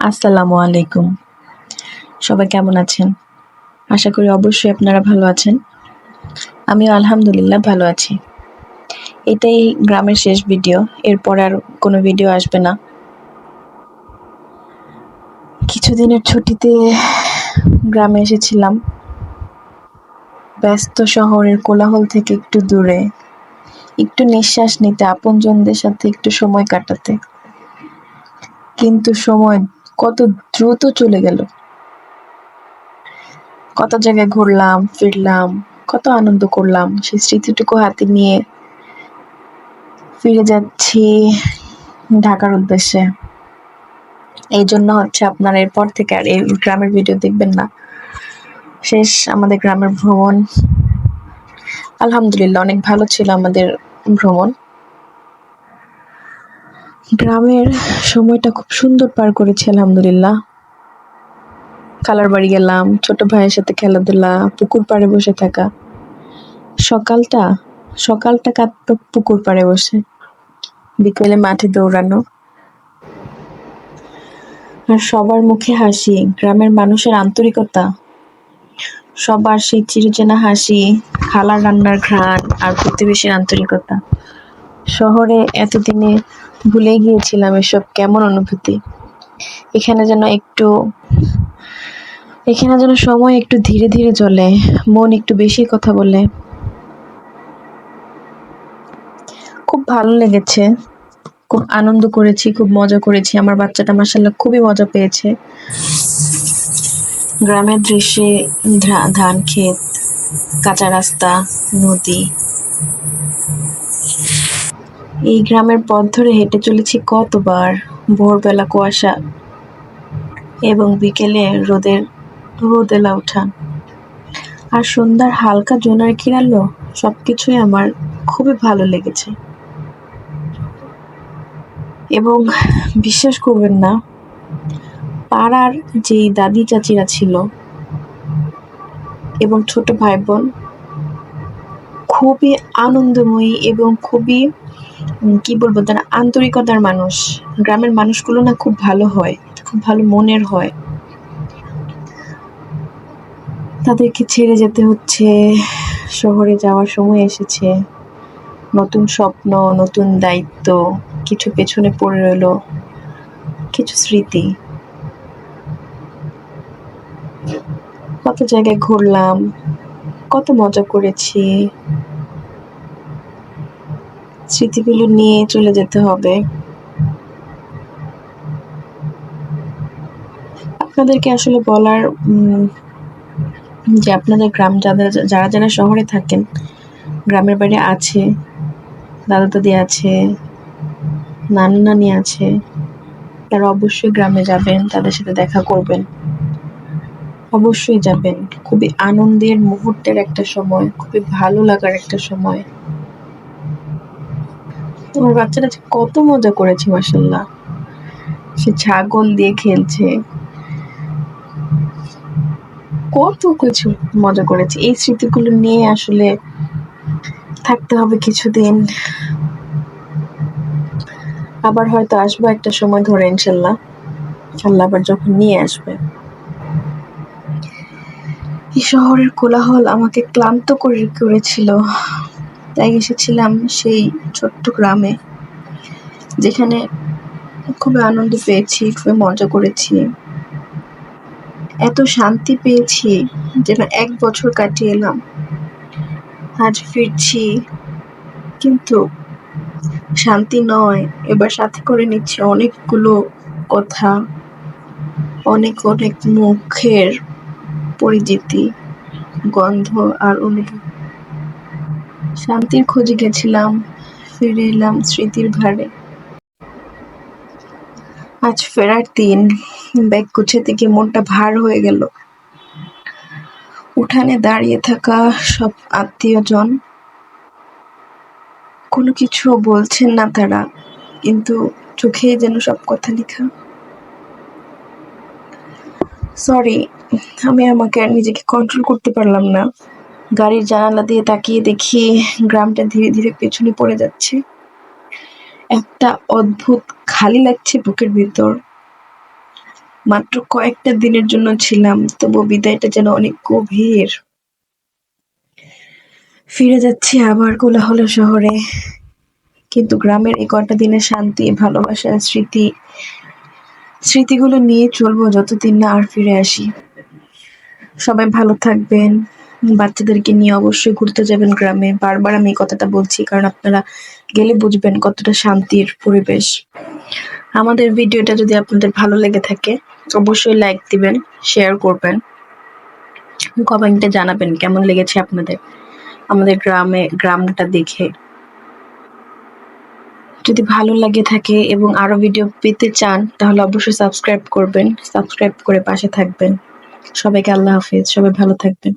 আসসালামু আলাইকুম। সবাই কেমন আছেন? আশা করি অবশ্যই আপনারা ভালো আছেন। আমিও আলহামদুলিল্লাহ ভালো আছি। এটাই গ্রামের শেষ ভিডিও, এরপর আর কোনো ভিডিও আসবে না। কিছুদিনের ছুটিতে গ্রামে এসেছিলাম। ব্যস্ত শহরের কোলাহল থেকে একটু দূরে, একটু নিঃশ্বাস নিতে, আপনজনদের সাথে একটু সময় কাটাতে। কিন্তু সময় কত দ্রুত চলে গেল। কত জায়গায় ঘুরলাম, ফিরলাম, কত আনন্দ করলাম। সেই স্মৃতিটুকু হাতে নিয়ে ফিরে যাচ্ছি ঢাকার উদ্দেশ্যে। এই জন্য হচ্ছে আপনার এরপর থেকে আর এই গ্রামের ভিডিও দেখবেন না। শেষ আমাদের গ্রামের ভ্রমণ। আলহামদুলিল্লাহ, অনেক ভালো ছিল আমাদের ভ্রমণ। গ্রামের সময়টা খুব সুন্দর পার করেছি, আলহামদুলিল্লাহ। খালার বাড়ি গেলাম, ছোট ভাইয়ের সাথে খেলাধুলা, পুকুর পাড়ে বসে থাকা। সকালটা সকালটা কাটতো পুকুর পাড়ে বসে। বিকেলে মাঠে দৌড়ানো। আর সবার মুখে হাসি, গ্রামের মানুষের আন্তরিকতা। সবার সেই চিরচেনা হাসি, খালার রান্নার ঘ্রাণ আর প্রতিবেশীর আন্তরিকতা। শহরে এতদিনে ভুলে গিয়েছিলাম এসব। কেমন অনুভূতি? এখানে যেন একটু, এখানে যেন সময় একটু ধীরে ধীরে চলে, মন একটু বেশি কথা বলে। খুব ভালো লেগেছে। খুব আনন্দ করেছি, খুব মজা করেছি। আমার বাচ্চাটা মাসাল্লাহ খুবই মজা পেয়েছে। গ্রামের দৃশ্যে ধান ক্ষেত, কাঁচা রাস্তা, নদী। এই গ্রামের পথ ধরে হেঁটে চলেছি কতবার? ভোরবেলা কুয়াশা এবং বিকেলে রোদের, রোদেলা উঠান। আর সন্ধ্যার হালকা জোনার কিরালো সবকিছুই আমার খুবই ভালো লেগেছে। এবং বিশ্বাস করবেন না, পাড়ার যেই দাদি চাচিরা ছিল এবং ছোট ভাই বোন খুবই আনন্দময়ী এবং খুবই কি বলব, তারা আন্তরিকতার মানুষ। গ্রামের মানুষগুলো না খুব ভালো হয়, খুব ভালো মনের হয়। তাদেরকে ছেড়ে যেতে হচ্ছে, শহরে যাওয়ার সময় এসেছে। নতুন স্বপ্ন, নতুন দায়িত্ব, কিছু পেছনে পড়ে রইল, কিছু স্মৃতি। কত জায়গায় ঘুরলাম, কত মজা করেছি স্মৃতিগুলো নিয়ে চলে যেতে হবে। আপনাদেরকে আসলে বলার যে আপনাদের গ্রাম যাদের, যারা যারা শহরে থাকেন, গ্রামের বাড়ি আছে, দাদা দাদি আছে, নানু নানি আছে, তারা অবশ্যই গ্রামে যাবেন, তাদের সাথে দেখা করবেন। অবশ্যই যাবেন। খুবই আনন্দের মুহূর্তের একটা সময়, খুবই ভালো লাগার একটা সময়। তোমার বাচ্চাটা কত মজা করেছে মাসাল্লাহ সে ছাগল দিয়ে খেলছে। কত কিছু মজা করেছে। এই স্মৃতিগুলো নিয়ে আসলে থাকতে হবে কিছুদিন। আবার হয়তো আসব একটা সময় ধরে ইনশাল্লাহ আল্লাহ আবার যখন নিয়ে আসবে। এই শহরের কোলাহল আমাকে ক্লান্ত করে করেছিল। তাই এসেছিলাম সেই ছোট্ট গ্রামে, যেখানে খুবই আনন্দ পেয়েছি, খুবই মজা করেছি। এত শান্তি পেয়েছি যেন এক বছর কাটিয়ে এলাম। আজ ফিরছি, কিন্তু শান্তি নয়। এবার সাথে করে নিচ্ছে অনেকগুলো কথা, অনেক অনেক মুখের পরিচিতি, গন্ধ আর অনুভব শান্তির খোঁজে গেছিলাম, ফিরে এলাম স্মৃতির ভারে আজ ফেরার দিন, ব্যাগ গুছাতে গিয়ে মনটা ভার হয়ে গেল। উঠানে দাঁড়িয়ে থাকা সব আত্মীয়জন, কোনো কিছু বলছেন না তারা, কিন্তু চোখে যেন সব কথা লেখা। সরি আমি আমাকে নিজেকে কন্ট্রোল করতে পারলাম না। গাড়ির জানালা দিয়ে তাকিয়ে দেখি গ্রামটা ধীরে ধীরে পেছনে পড়ে যাচ্ছে। একটা অদ্ভুত খালি লাগছে বুকের ভিতর। মাত্র কয়েকটা দিনের জন্য ছিলাম তবু বিদায়টা যেন অনেক গভীর। ফিরে যাচ্ছি আবার কোলাহল শহরে। কিন্তু গ্রামের এই কটা দিনের শান্তি, ভালোবাসা, স্মৃতি, স্মৃতিগুলো নিয়ে চলবো যতদিন না আর ফিরে আসি। সবাই ভালো থাকবেন। বাচ্চাদেরকে নিয়ে অবশ্যই ঘুরতে যাবেন গ্রামে। বারবার আমি এই কথাটা বলছি, কারণ আপনারা গেলে বুঝবেন কতটা শান্তির পরিবেশ। আমাদের ভিডিওটা যদি আপনাদের ভালো লেগে থাকে, অবশ্যই লাইক দিবেন শেয়ার করবেন। কমেন্টে জানাবেন কেমন লেগেছে আপনাদের, আমাদের গ্রামে, গ্রামটা দেখে। যদি ভালো লাগে থাকে এবং আরও ভিডিও পেতে চান, তাহলে অবশ্যই সাবস্ক্রাইব করবেন সাবস্ক্রাইব করে পাশে থাকবেন। সবাইকে আল্লাহ হাফিজ, সবাই ভালো থাকবেন।